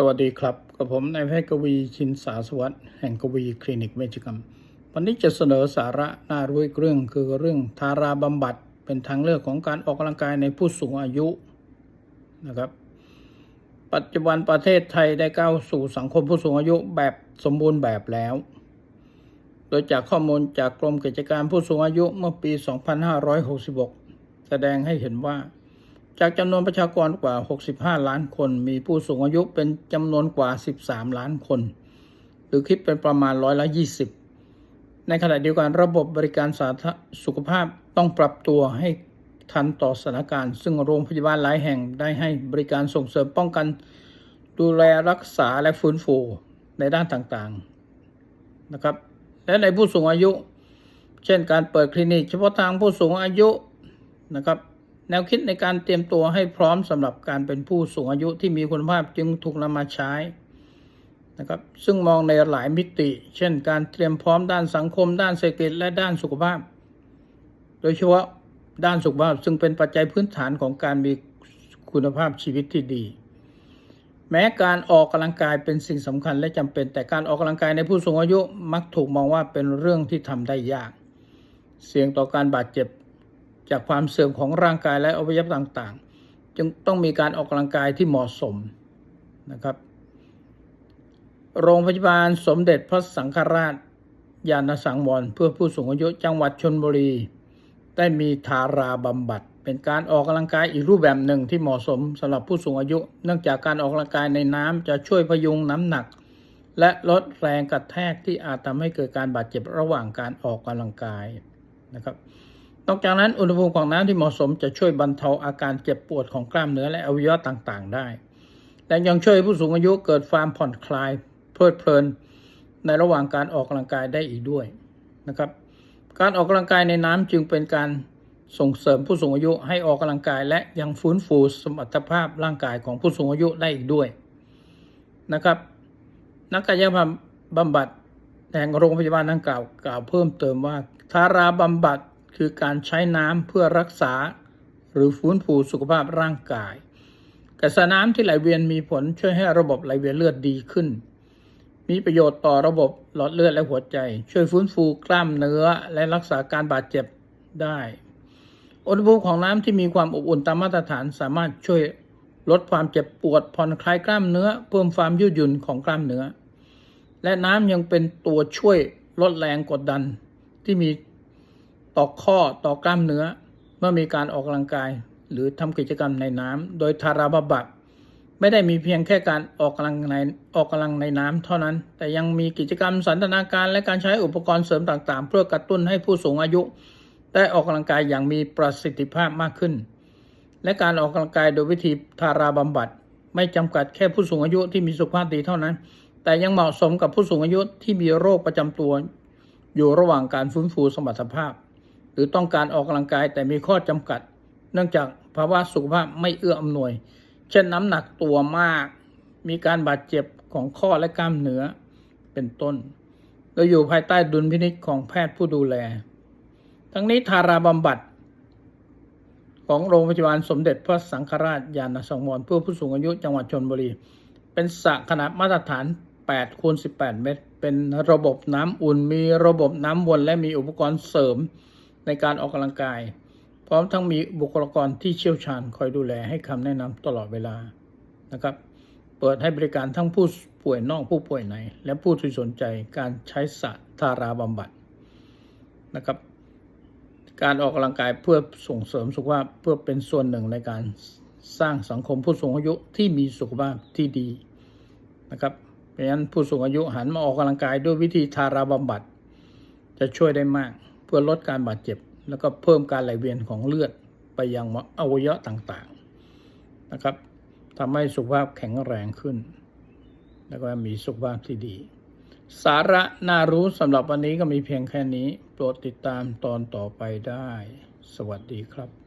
สวัสดีครับ กับผมนายแพทย์กวีชินสาสวัสดิ์แห่งกวีคลินิกเวชกรรม วันนี้จะเสนอสาระน่ารู้อีกเรื่องคือเรื่องทาราบำบัดเป็นทางเลือกของการออกกำลังกายในผู้สูงอายุนะครับ ปัจจุบันประเทศไทยได้ก้าวสู่สังคมผู้สูงอายุแบบสมบูรณ์แบบแล้ว โดยจากข้อมูลจากกรมกิจการผู้สูงอายุเมื่อปี 2566 แสดงให้เห็นว่า จากจำนวนประชากรกว่า 65 ล้านคน มีผู้สูงอายุเป็นจำนวนกว่า 13 ล้านคน หรือคิดเป็นประมาณร้อยละ 20 ในขณะเดียวกันระบบบริการสาธารณสุขภาพต้องปรับตัวให้ทันต่อสถานการณ์ ซึ่งโรงพยาบาลหลายแห่งได้ให้บริการส่งเสริมป้องกัน ดูแลรักษาและฟื้นฟูในด้านต่างๆนะครับ และในผู้สูงอายุ เช่นการเปิดคลินิก เฉพาะทางผู้สูงอายุนะครับ แนวคิดในการเตรียมตัวให้พร้อมสำหรับการเป็นผู้สูงอายุที่มีคุณภาพจึงถูกนำมาใช้นะครับซึ่งมองในหลายมิติ เช่น การเตรียมพร้อมด้านสังคม ด้านเศรษฐกิจและด้านสุขภาพ โดยเฉพาะด้านสุขภาพซึ่งเป็นปัจจัยพื้นฐานของการมีคุณภาพชีวิตที่ดี แม้การออกกำลังกายเป็นสิ่งสำคัญและจำเป็น แต่การออกกำลังกายในผู้สูงอายุมักถูกมองว่าเป็นเรื่องที่ทำได้ยาก เสี่ยงต่อการบาดเจ็บ จากความเสื่อมของร่างกายและอวัยวะต่างๆ จึงต้องมีการออกกำลังกายที่เหมาะสมนะครับ โรงพยาบาลสมเด็จพระสังฆราชยานสังวรเพื่อผู้สูงอายุจังหวัดชนบุรี ได้มีทาราบำบัด เป็นการออกกำลังกายอีกรูปแบบหนึ่งที่เหมาะสมสำหรับผู้สูงอายุ เนื่องจากการออกกำลังกายในน้ำจะช่วยพยุงน้ำหนัก และลดแรงกระแทกที่อาจทำให้เกิดการบาดเจ็บระหว่างการออกกำลังกายนะครับ นอกจากนั้นอุณหภูมิของน้ำที่เหมาะสมจะช่วยบรรเทาอาการเจ็บปวดของกล้ามเนื้อและอวัยวะต่างๆ ได้ และยังช่วยผู้สูงอายุเกิดความผ่อนคลายเพลิดเพลิน ในระหว่างการออกกำลังกายได้อีกด้วยนะครับ การออกกำลังกายในน้ำจึงเป็นการส่งเสริมผู้สูงอายุให้ออกกำลังกาย และยังฟื้นฟูสมรรถภาพร่างกายของผู้สูงอายุได้อีกด้วยนะครับ นักกายภาพบำบัดแห่งโรงพยาบาลดังกล่าวกล่าวเพิ่มเติมว่าทาราบำบัด คือการใช้น้ำเพื่อรักษา หรือฟื้นฟูสุขภาพร่างกาย กระแสน้ำที่ไหลเวียนมีผลช่วยให้ระบบไหลเวียนเลือดดีขึ้น มีประโยชน์ต่อระบบหลอดเลือดและหัวใจ ช่วยฟื้นฟูกล้ามเนื้อและรักษาการบาดเจ็บได้ อุณหภูมิของน้ำที่มีความอบอุ่นตามมาตรฐานสามารถช่วยลดความเจ็บปวดผ่อนคลายกล้ามเนื้อ เพิ่มความยืดหยุ่นของกล้ามเนื้อ และน้ำยังเป็นตัวช่วยลดแรงกดดันที่มี ต่อข้อต่อกล้ามเนื้อ เมื่อมีการออกกำลังกาย หรือทำกิจกรรมในน้ำโดยทาราบำบัดไม่ได้มีเพียงแค่การออกกำลังในออกกำลังในน้ำเท่านั้น แต่ยังมีกิจกรรมสันทนาการและการใช้อุปกรณ์เสริมต่างๆ เพื่อกระตุ้นให้ผู้สูงอายุ ได้ออกกำลังกายอย่างมีประสิทธิภาพมากขึ้น และการออกกำลังกายโดยวิธีทาราบำบัด ไม่จำกัดแค่ผู้สูงอายุที่มีสุขภาพดีเท่านั้น แต่ยังเหมาะสมกับผู้สูงอายุที่มีโรคประจำตัว อยู่ระหว่างการฟื้นฟูสมรรถภาพ หรือต้องการออกกำลังกายแต่มีข้อจำกัด เนื่องจากภาวะสุขภาพไม่เอื้ออำนวย เช่นน้ำหนักตัวมาก มีการบาดเจ็บของข้อและกล้ามเนื้อเป็นต้น โดยอยู่ภายใต้ดุลพินิจของแพทย์ผู้ดูแล ทั้งนี้ทาราบำบัด ของโรงพยาบาลสมเด็จพระสังฆราชยานสังวรเพื่อผู้สูงอายุจังหวัดชนบุรี เป็นสระขนาดมาตรฐาน8คูณ18 เมตร เป็นระบบน้ำอุ่น มีระบบน้ำวนและมีอุปกรณ์เสริม ในการออกกำลังกาย พร้อมทั้งมีบุคลากรที่เชี่ยวชาญคอยดูแลให้คำแนะนำตลอดเวลานะครับ เปิดให้บริการทั้งผู้ป่วยนอกผู้ป่วยใน และผู้ที่สนใจการใช้สระทาราบำบัดนะครับ การออกกำลังกายเพื่อส่งเสริมสุขภาพเพื่อเป็นส่วนหนึ่งในการสร้างสังคมผู้สูงอายุที่มีสุขภาพที่ดีนะครับเพราะฉะนั้นผู้สูงอายุหันมาออกกำลังกายด้วยวิธีทาราบำบัด จะช่วยได้มาก เพื่อลดการบาดเจ็บ แล้วก็เพิ่มการไหลเวียนของเลือดไปยังอวัยวะต่างๆนะครับทำให้สุขภาพแข็งแรงขึ้น แล้วก็มีสุขภาพที่ดี สาระน่ารู้สำหรับวันนี้ก็มีเพียงแค่นี้ โปรดติดตามตอนต่อไปได้ สวัสดีครับ